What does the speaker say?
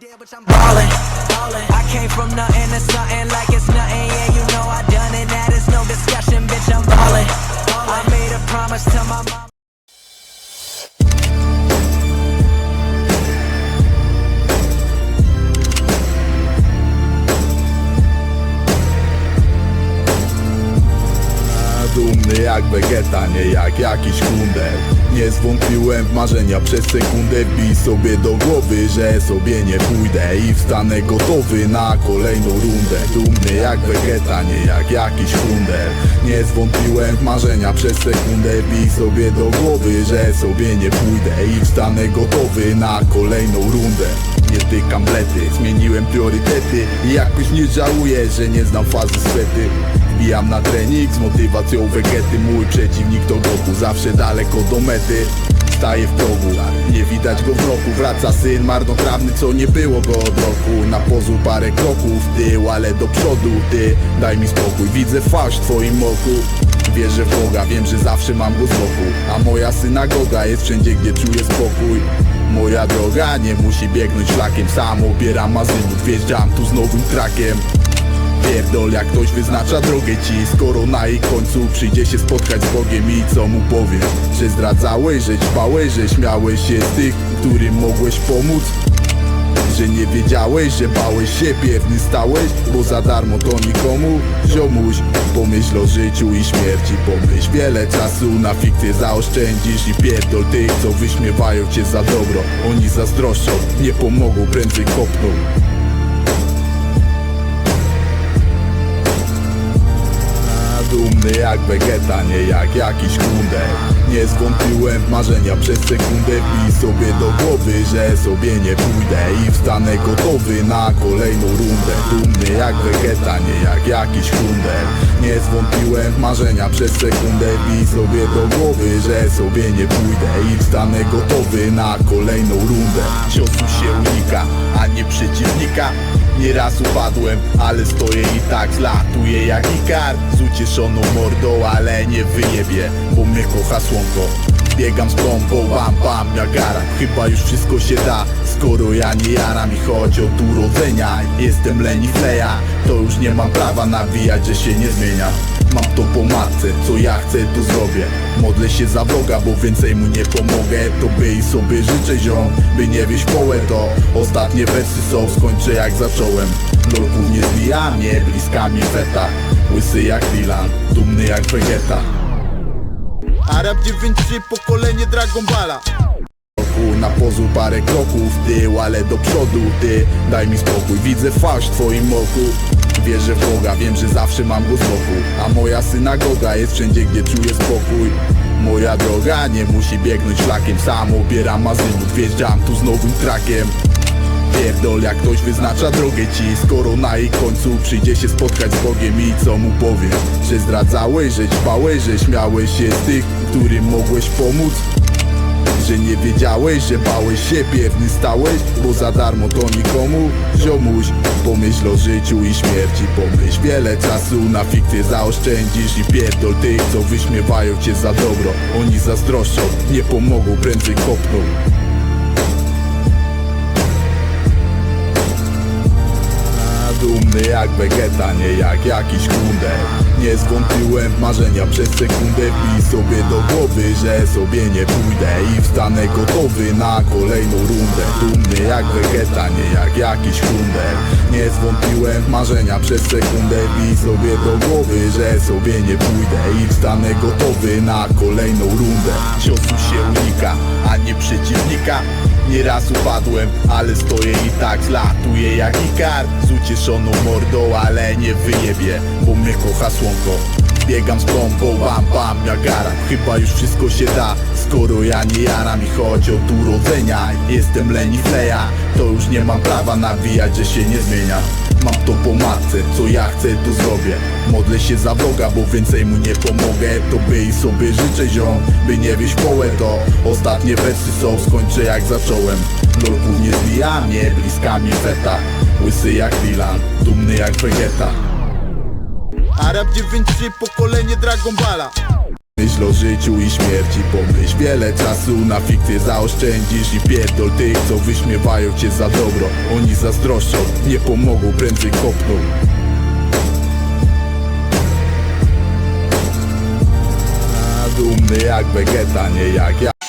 ballin'. I came from nothing to something like it's nothing. Yeah, you know I done it. That is no discussion, bitch. I'm ballin'. I made a promise to my mom. Dumny jak Vegeta, nie jak jakiś kunder Nie zwątpiłem w marzenia przez sekundę Wbij sobie do głowy, że sobie nie pójdę I wstanę gotowy na kolejną rundę. Dumny jak Vegeta, nie jak jakiś kunder Nie zwątpiłem w marzenia przez sekundę Wbij sobie do głowy, że sobie nie pójdę I wstanę gotowy na kolejną rundę. Nie tykam blety Zmieniłem priorytety i jakoś nie żałuję, że nie znam fazy swety Wbijam na trening. Z motywacją wegety Mój przeciwnik to Goku, zawsze daleko do mety. Staje w progu, nie widać go w roku. Wraca syn marnotrawny, co nie było go od roku. Na pozór parę kroków tył, ale do przodu ty. Daj mi spokój, widzę fałsz w twoim oku. Wierzę w Boga, wiem, że zawsze mam go z boku. A moja synagoga jest wszędzie, gdzie czuję spokój. Moja droga nie musi biegnąć szlakiem Sam opieram azymut, wjeżdżam tu z nowym trakiem Pierdol jak ktoś wyznacza drogę ci. Skoro na jej końcu przyjdzie się spotkać z Bogiem I co mu powiesz? Że zdradzałeś, że ćpałeś, że śmiałeś się z tych, którym mogłeś pomóc? Że nie wiedziałeś, że bałeś się, pewny stałeś? Bo za darmo to nikomu. Ziomuś, pomyśl o życiu i śmierci. Pomyśl, wiele czasu na fikcję zaoszczędzisz. I pierdol tych, co wyśmiewają cię za dobro. Oni zazdroszczą, nie pomogą, prędzej kopną Dumny jak Vegeta, nie jak jakiś kunder Nie zwątpiłem w marzenia przez sekundę. Wbij sobie do głowy, że sobie nie pójdę. I wstanę gotowy na kolejną rundę. Dumny jak Vegeta, nie jak jakiś kunder Nie zwątpiłem w marzenia przez sekundę. Wbij sobie do głowy, że sobie nie pójdę. I wstanę gotowy na kolejną rundę. Ciosu się unika, a nie przeciwnika Nieraz upadłem, ale stoję i tak zlatuję jak ikar. Z ucieszoną mordą, ale nie wyjebie, bo mnie kocha słonko Biegam z pompą, bam bam, jak gara Chyba już wszystko się da, skoro ja nie jaram. I choć od urodzenia jestem leni fleja. To już nie mam prawa nawijać, że się nie zmienia. Mam to po matce, co ja chcę to zrobię. Modlę się za wroga, bo więcej mu nie pomogę. To by i sobie życzę ziom, by nie wieść połę. To ostatnie wersy są, skończę jak zacząłem. Lorków nie zwija mnie, bliska mi feta. Łysy jak Dylan, dumny jak Vegeta Arab 9-3 pokolenie Dragon Balla Na pozór parę kroków w tył, ale do przodu ty. Daj mi spokój, widzę fałsz w twoim oku. Wierzę w Boga, wiem, że zawsze mam go z boku. A moja synagoga jest wszędzie, gdzie czuję spokój. Moja droga nie musi biegnąć szlakiem Sam opieram azymut, wjeżdżam tu z nowym trakiem Pierdol jak ktoś wyznacza drogę ci. Skoro na jej końcu przyjdzie się spotkać z Bogiem I co mu powiesz? Że zdradzałeś, że ćpałeś, że śmiałeś się z tych, którym mogłeś pomóc? Że nie wiedziałeś, że bałeś się, pewny stałeś? Bo za darmo to nikomu. Ziomuś, pomyśl o życiu i śmierci. Pomyśl, wiele czasu na fikcję zaoszczędzisz. I pierdol tych, co wyśmiewają cię za dobro. Oni zazdroszczą, nie pomogą, prędzej kopną Dumny jak Vegeta, nie jak jakiś kunder Nie zwątpiłem w marzenia przez sekundę Wbij sobie do głowy, że sobie nie pójdę I wstanę gotowy na kolejną rundę. Dumny jak Vegeta, nie jak jakiś kunder Nie zwątpiłem w marzenia przez sekundę Wbij sobie do głowy, że sobie nie pójdę I wstanę gotowy na kolejną rundę. Ciosu się unika, a nie przeciwnika. Nieraz upadłem, ale stoję i tak zlatuję jak ikar. Z ucieszoną mordą, ale nie wyjebie, bo mnie kocha Biegam z pompą, bam bam, jak gara Chyba już wszystko się da, skoro ja nie jaram. I choć od urodzenia jestem leni fleja To już nie mam prawa nawijać, że się nie zmienia. Mam to po matce, co ja chcę to zrobię. Modlę się za wroga, bo więcej mu nie pomogę. To by i sobie życzę ziom, by nie wieść połę. To ostatnie wersy są, skończę jak zacząłem. Lorków nie zwija mnie, bliska mi feta. Łysy jak Dylan, dumny jak Vegeta Arab 9-3 pokolenie Dragon Balla Myśl o życiu i śmierci pomyśl Wiele czasu na fikcję zaoszczędzisz I pierdol tych, co wyśmiewają cię za dobro. Oni zazdroszczą, nie pomogą, prędzej kopną. Dumny jak Vegeta, nie jak ja